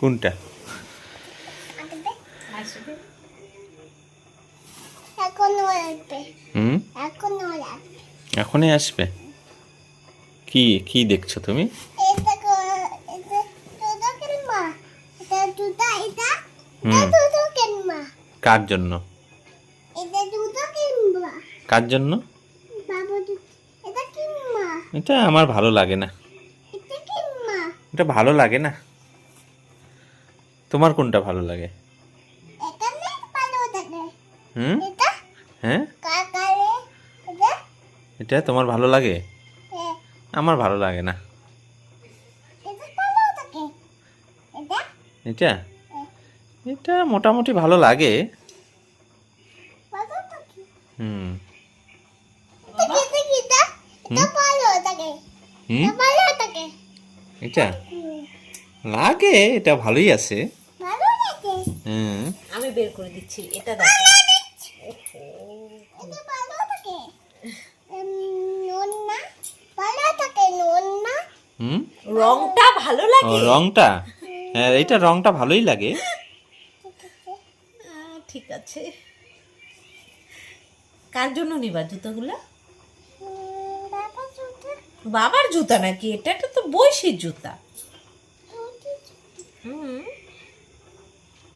কোনটা? হুম? এখনই আসবে? কি কি দেখছ তুমি? কার জন্য? এটা কার জন্য? এটা আমার ভালো লাগে না। এটা ভালো লাগে না। তোমার কোনটা ভালো লাগে? হুম? এটা? হ্যাঁ? এটা? তোমার ভালো লাগে? আমার ভালো লাগে না। এটা ভালো থাকে এটা? এটা? এটা মোটামুটি ভালো লাগে। ভালো থাকে হুম। এটা? লাগে এটা ভালোই আছে। ভালো হুম আমি বের করে দিচ্ছি এটা দেখো এটা ভালো থাকে। উম, নুন? না ভালো থাকে নুন? না হুম? রংটা ভালো লাগে? রংটা? হ্যাঁ এইটা রংটা ভালোই লাগে। ঠিক আছে। কার জন্য নিবা জুতোগুলো? বাবার জুতা। নাকি? এটা এটা তো বয়সের জুতা। Mm-hmm.